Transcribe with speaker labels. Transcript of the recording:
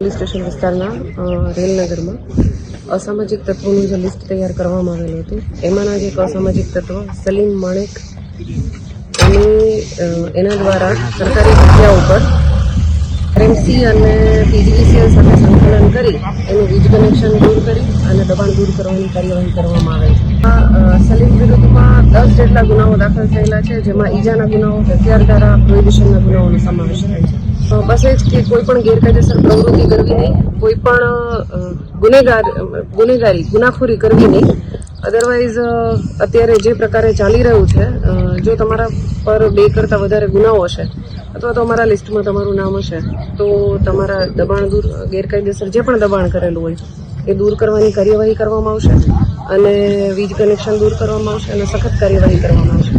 Speaker 1: Police station વિસ્તારના રેલનગરમાં અસામાજિક તત્વોનું જે લિસ્ટ તૈયાર કરવામાં આવેલું હતું, એમાંના જે એક અસામાજિક તત્વ સલીમ માણેક, એની એના દ્વારા સરકારી જગ્યા ઉપર એમસી અને પીજીવીસીએલ સાથે સંકલન કરી, એનું વીજ કનેક્શન દૂર કરી અને દબાણ દૂર કરવાની કાર્યવાહી કરવામાં આવે છે. સલીમ વિરુદ્ધમાં દસ જેટલા ગુનાઓ દાખલ થયેલા છે, જેમાં ઈજાના ગુનાઓ હથિયાર દ્વારા પ્રોહિબિશનના ગુનાઓનો સમાવેશ થાય છે. બસ એ જ કે કોઈ પણ ગેરકાયદેસર પ્રવૃત્તિ કરવી નહીં, કોઈ પણ ગુનેગાર, ગુનેગારી, ગુનાખોરી કરવી નહીં. અદરવાઇઝ અત્યારે જે પ્રકારે ચાલી રહ્યું છે જો તમારા પર બે કરતાં વધારે ગુનાઓ હશે, અથવા તો અમારા લિસ્ટમાં તમારું નામ હશે, તો તમારા દબાણ દૂર, ગેરકાયદેસર જે પણ દબાણ કરેલું હોય, એ દૂર કરવાની કાર્યવાહી કરવામાં આવશે અને વીજ કનેક્શન દૂર કરવામાં આવશે અને સખત કાર્યવાહી કરવામાં આવશે.